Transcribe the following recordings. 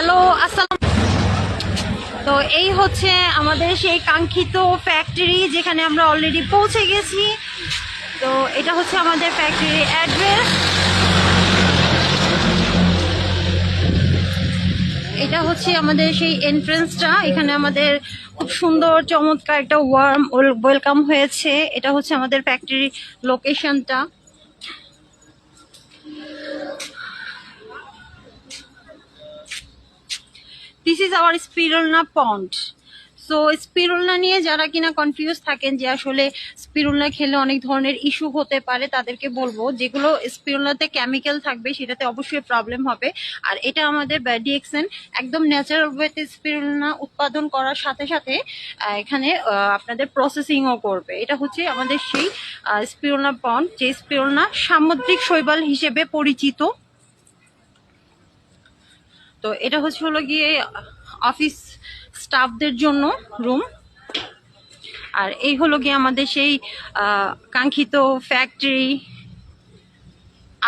Hello, আসসালাম। তো এই হচ্ছে আমাদের সেই কাঙ্ক্ষিত ফ্যাক্টরি যেখানে আমরা অলরেডি পৌঁছে গেছি। তো এটা হচ্ছে আমাদের ফ্যাক্টরি অ্যাড্রেস এটা হচ্ছে আমাদের সেই এন্ট্রেন্সটা এখানে আমাদের খুব সুন্দর, চমৎকার একটা ওয়ার্ম ওয়েলকাম হয়েছে। এটা হচ্ছে আমাদের ফ্যাক্টরি লোকেশনটা this is our spirulina pond so spirulina নিয়ে যারা কিনা কনফিউজ থাকেন যে আসলে স্পিরুলনা খেলে অনেক ধরনের ইস্যু হতে পারে, তাদেরকে বলব যেগুলো স্পিরুলনাতে কেমিক্যাল থাকবে সেটাতে অবশ্যই প্রবলেম হবে। আর এটা আমাদের ডিএক্সএন একদম ন্যাচারাল ওয়েতে স্পিরুলনা উৎপাদন করার সাথে সাথে এখানে আপনাদের প্রসেসিংও করবে। এটা হচ্ছে আমাদের সেই স্পিরুলনা পন্ড যে স্পিরুলনা সামুদ্রিক শৈবাল হিসেবে পরিচিত। তো এটা হচ্ছে হলো গিয়ে অফিস স্টাফদের জন্য রুম আর এই হলো গিয়ে আমাদের সেই কাঙ্ক্ষিত ফ্যাক্টরি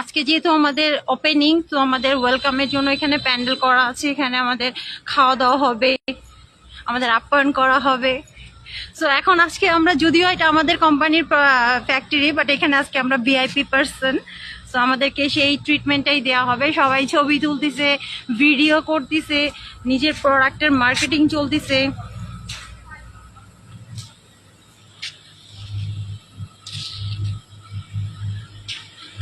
আজকে যেহেতু আমাদের ওপেনিং তো আমাদের ওয়েলকামের জন্য এখানে প্যান্ডেল করা আছে। এখানে আমাদের খাওয়া দাওয়া হবে, আমাদের আপ্যায়ন করা হবে। সো এখন আজকে আমরা যদিও এটা আমাদের কোম্পানির ফ্যাক্টরি বাট এখানে আজকে আমরা ভিআইপি পার্সন সো আমাদেরকে সেই ট্রিটমেন্টটাই দেওয়া হবে। সবাই ছবি তুলতেছে ভিডিও করতেছে, নিজের প্রোডাক্টের মার্কেটিং চলতেছে।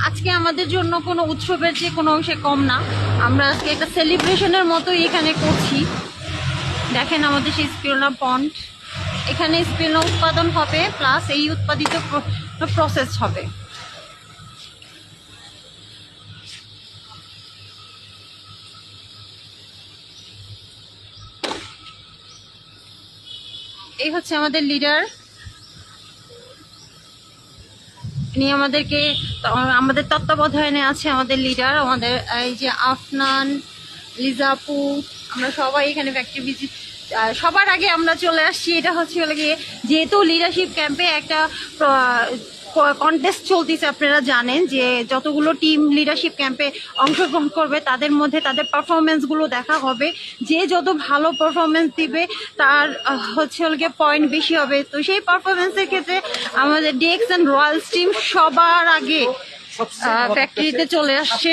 আজকে আমাদের জন্য কোনো উৎসবের যে কোনো অংশে কম না। আমরা আজকে একটা সেলিব্রেশনের মতোই এখানে করছি। দেখেন আমাদের সেই স্পিরনা পন্ড এখানে স্পিরনা উৎপাদন হবে প্লাস এই উৎপাদিত প্রসেস হবে। এই হচ্ছে আমাদের লিডার ইনি আমাদেরকে, আমাদের তত্ত্বাবধানে আছে আমাদের লিডার আমাদের এই যে আফনান, লিজাপু, আমরা সবাই এখানে ফ্যাক্টরি ভিজিট সবার আগে আমরা চলে আসছি। এটা হচ্ছে গিয়ে যেহেতু লিডারশিপ ক্যাম্পে একটা কন্টেস্ট চলতেছে আপনারা জানেন যে যতগুলো টিম লিডারশিপ ক্যাম্পে অংশগ্রহণ করবে তাদের মধ্যে তাদের পারফরমেন্সগুলো দেখা হবে। যে যত ভালো পারফরমেন্স দিবে তার হচ্ছে হলো গিয়ে পয়েন্ট বেশি হবে। তো সেই পারফরমেন্সের ক্ষেত্রে আমাদের ডেক্স অ্যান্ড রয়্যালস টিম সবার আগে ফ্যাক্টরিতে চলে আসছে।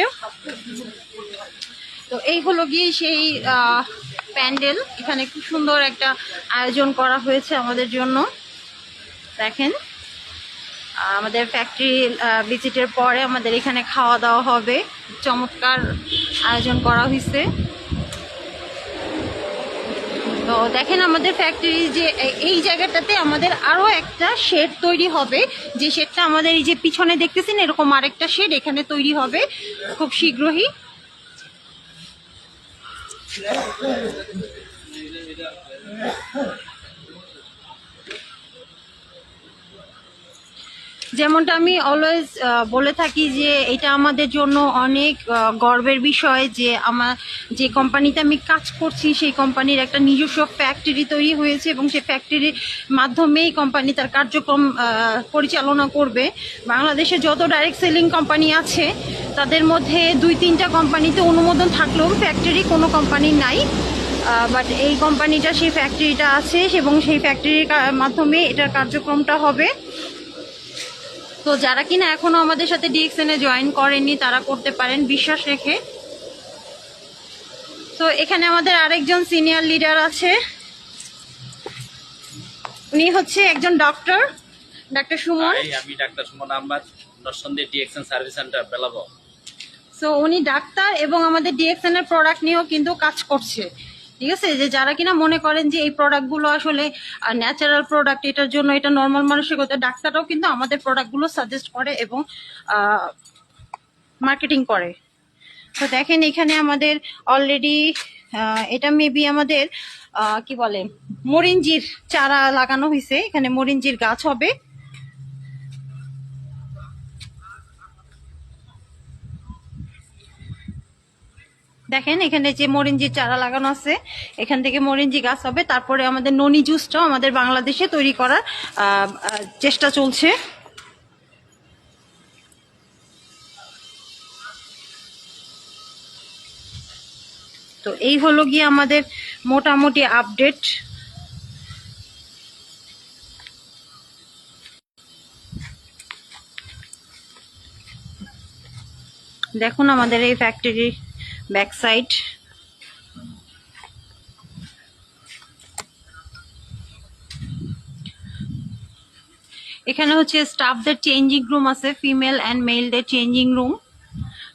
তো এই হলো গিয়ে সেই প্যান্ডেল। এখানে খুব সুন্দর একটা আয়োজন করা হয়েছে আমাদের জন্য। দেখেন আমাদের ফ্যাক্টরি ভিজিটের পরে আমাদের এখানে খাওয়া দাওয়া হবে। চমৎকার আয়োজন করা হয়েছে। তো দেখেন, আমাদের ফ্যাক্টরি যে এই জায়গাটাতে আমাদের আরও একটা শেড তৈরি হবে। যে শেডটা আমাদের এই যে পিছনে দেখতেছেন, এরকম আরেকটা শেড এখানে তৈরি হবে খুব শীঘ্রই। なるほど。যেমনটা আমি অলওয়েজ বলে থাকি যে এটা আমাদের জন্য অনেক গর্বের বিষয় যে আমার যে কোম্পানিতে আমি কাজ করছি, সেই কোম্পানির একটা নিজস্ব ফ্যাক্টরি তৈরি হয়েছে এবং সেই ফ্যাক্টরির মাধ্যমেই কোম্পানি তার কার্যক্রম পরিচালনা করবে। বাংলাদেশে যত ডাইরেক্ট সেলিং কোম্পানি আছে, তাদের মধ্যে দুই তিনটা কোম্পানিতে অনুমোদন থাকলেও ফ্যাক্টরি কোনো কোম্পানি নাই। বাট এই কোম্পানিটা সেই ফ্যাক্টরিটা আছে এবং সেই ফ্যাক্টরির মাধ্যমে এটার কার্যক্রমটা হবে। তো যারা কিনা এখনও আমাদের সাথে ডিএক্সএন এ জয়েন করেননি তারা করতে পারেন বিশ্বাস রেখে। তো এখানে আমাদের আরেকজন সিনিয়র লিডার আছে। উনি হচ্ছে একজন ডক্টর ডাক্তার সুমন। আমি doctor Sumon Ahmed Narsingdi DXN service centre Belabo. So উনি ডাক্তার এবং আমাদের ডিএক্সএন এর প্রোডাক্ট নিয়েও কিন্তু কাজ করছে। ঠিক আছে? যে যারা কিনা মনে করেন যে এই প্রোডাক্টগুলো আসলে ন্যাচারাল প্রোডাক্ট এটার জন্য এটা নর্মাল মানুষের কথা ডাক্তাররাও কিন্তু আমাদের প্রোডাক্টগুলো সাজেস্ট করে এবং মার্কেটিং করে। তো দেখেন এখানে আমাদের অলরেডি এটা মেবি আমাদের কি বলে, মরিঞ্জির চারা লাগানো হয়েছে এখানে মরিঞ্জির গাছ হবে। দেখেন, এখানে যে মরিঞ্জির চারা লাগানো আছে, এখান থেকে মরিঞ্জি গাছ হবে। তারপরে আমাদের ননি জুসটাও আমাদের বাংলাদেশে তৈরি করার চেষ্টা চলছে। তো এই হলো গিয়ে আমাদের মোটামুটি আপডেট। দেখুন আমাদের এই ফ্যাক্টরির ব্যাক সাইড এখানে হচ্ছে স্টাফদের চেঞ্জিং রুম আছে ফিমেল অ্যান্ড মেলদের চেঞ্জিং রুম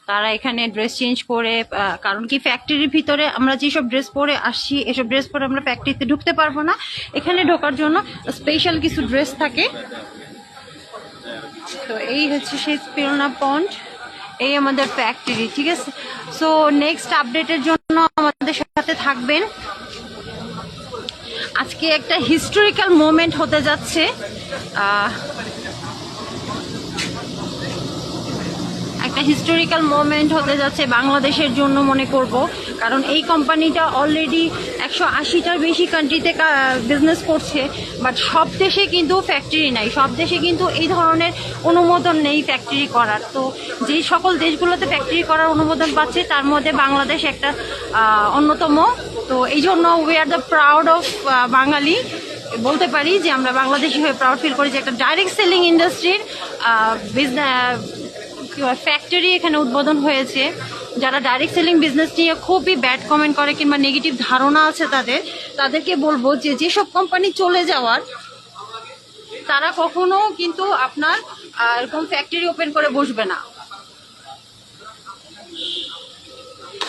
তারা এখানে ড্রেস চেঞ্জ করে কারণ কি ফ্যাক্টরির ভিতরে আমরা যেসব ড্রেস পরে আসছি, এসব ড্রেস পরে আমরা ফ্যাক্টরিতে ঢুকতে পারব না। এখানে ঢোকার জন্য স্পেশাল কিছু ড্রেস থাকে। তো এই হচ্ছে সেই প্রেরণা পন্ড এই আমাদের ফ্যাক্টরি ঠিক আছে? সো নেক্সট আপডেটের জন্য আমাদের সাথে থাকবেন। আজকে একটা হিস্টোরিক্যাল মোমেন্ট হতে যাচ্ছে। একটা হিস্টোরিক্যাল মোমেন্ট হতে যাচ্ছে বাংলাদেশের জন্য মনে করব। কারণ এই কোম্পানিটা অলরেডি একশো আশিটার বেশি কান্ট্রিতে বিজনেস করছে বাট সব দেশে কিন্তু ফ্যাক্টরি নাই। সব দেশে কিন্তু এই ধরনের অনুমোদন নেই ফ্যাক্টরি করার। তো যেই সকল দেশগুলোতে ফ্যাক্টরি করার অনুমোদন পাচ্ছে, তার মধ্যে বাংলাদেশ একটা অন্যতম। তো এই জন্য we are the proud of বাঙালি। বলতে পারি যে আমরা বাংলাদেশি হয়ে প্রাউড ফিল করি যে একটা ডাইরেক্ট সেলিং ইন্ডাস্ট্রির বিজনেস ফ্যাক্টরি এখানে উদ্বোধন হয়েছে। যারা ডাইরেক্ট সেলিং বিজনেস নিয়ে খুবই ব্যাড কমেন্ট করে কিংবা নেগেটিভ ধারণা আছে তাদের, তাদেরকে বলব যে যেসব কোম্পানি চলে যাওয়ার, তারা কখনো কিন্তু আপনার এরকম ফ্যাক্টরি ওপেন করে বসবে না।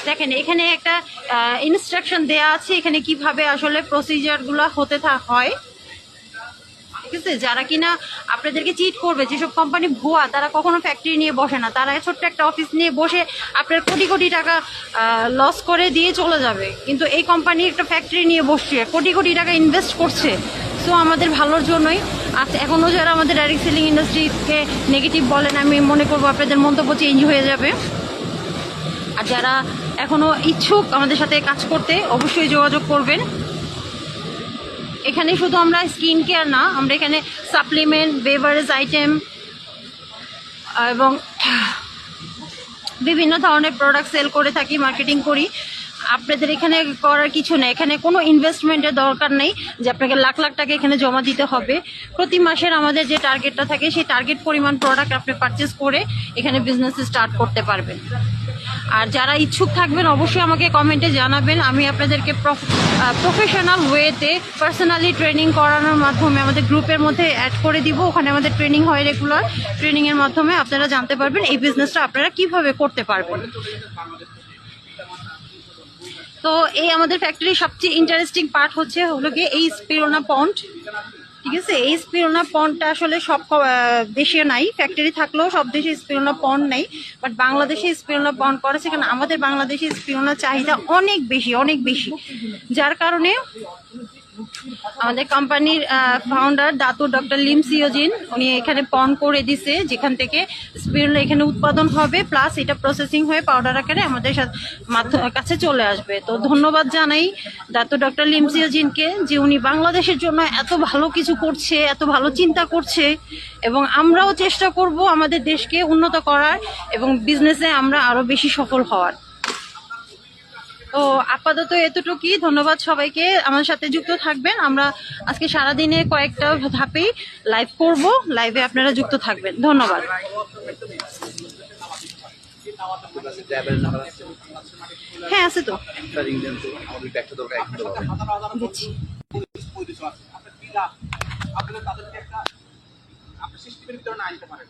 দেখেন, এখানে একটা ইনস্ট্রাকশন দেয়া আছে এখানে কীভাবে আসলে প্রসিজারগুলো হতে হয়। ঠিক আছে? যারা কিনা আপনাদেরকে চিট করবে, যেসব কোম্পানি ভুয়া, তারা কখনো ফ্যাক্টরি নিয়ে বসে না। তারা ছোট্ট একটা অফিস নিয়ে বসে আপনার কোটি কোটি টাকা লস করে দিয়ে চলে যাবে। কিন্তু এই কোম্পানি একটা ফ্যাক্টরি নিয়ে বসছে, কোটি কোটি টাকা ইনভেস্ট করছে। সো আমাদের ভালোর জন্যই। আচ্ছা এখনও যারা আমাদের ডাইরেক্ট সেলিং ইন্ডাস্ট্রিকে নেগেটিভ বলেন, আমি মনে করব আপনাদের মন্তব্য চেঞ্জ হয়ে যাবে। আর যারা এখনও ইচ্ছুক আমাদের সাথে কাজ করতে, অবশ্যই যোগাযোগ করবেন। এখানে শুধু আমরা স্কিন কেয়ার না, আমরা এখানে সাপ্লিমেন্ট বেভারেজ আইটেম এবং বিভিন্ন ধরনের প্রোডাক্ট সেল করে থাকি মার্কেটিং করি। আপনাদের এখানে করার কিছু নেই। এখানে কোনো ইনভেস্টমেন্টের দরকার নেই যে আপনাকে লাখ লাখ টাকা এখানে জমা দিতে হবে। প্রতি মাসের আমাদের যে টার্গেটটা থাকে, সেই টার্গেট পরিমাণ প্রোডাক্ট আপনি পারচেস করে এখানে বিজনেস স্টার্ট করতে পারবেন। আর যারা ইচ্ছুক থাকবেন, অবশ্যই আমাকে কমেন্টে জানাবেন। আমি আপনাদেরকে প্রফেশনাল ওয়েতে পার্সোনালি ট্রেনিং করানোর মাধ্যমে আমাদের গ্রুপের মধ্যে অ্যাড করে দিব। ওখানে আমাদের ট্রেনিং হয় রেগুলার ট্রেনিংয়ের মাধ্যমে আপনারা জানতে পারবেন এই বিজনেসটা আপনারা কীভাবে করতে পারবেন। তো এই আমাদের ফ্যাক্টরির সবচেয়ে ইন্টারেস্টিং পার্ট হচ্ছে হলো গিয়ে এই স্পিরোনা পন্ড ঠিক আছে? এই স্পিরোনা পন্ডটা আসলে সব দেশে নাই। ফ্যাক্টরি থাকলেও সব দেশে স্পিরোনা পন্ড নেই। বাট বাংলাদেশে স্পিরোনা পন্ড করেছে কারণ আমাদের বাংলাদেশে স্পিরোনা চাহিদা অনেক বেশি অনেক বেশি। যার কারণে আমাদের কোম্পানির founder Dato doctor Lim Siow Jin উনি এখানে পন করে দিছে, যেখান থেকে স্পিরুলা এখানে উৎপাদন হবে প্লাস এটা প্রসেসিং হয়ে পাউডার আকারে আমাদের কাছে চলে আসবে। তো ধন্যবাদ জানাই দাতু ডক্টর লিম সিওজিনকে যে উনি বাংলাদেশের জন্য এত ভালো কিছু করছে, এত ভালো চিন্তা করছে, এবং আমরাও চেষ্টা করব আমাদের দেশকে উন্নত করার, এবং বিজনেসে আমরা আরও বেশি সফল হওয়ার। তো আপাতত এতটুকুই। ধন্যবাদ সবাইকে। আমার সাথে যুক্ত থাকবেন। আমরা আজকে সারাদিনে কয়েকটা ধাপেই লাইভ করব। লাইভে আপনারা যুক্ত থাকবেন। ধন্যবাদ। হ্যাঁ আছে তো। তাদেরকে একটা আনতে পারেন।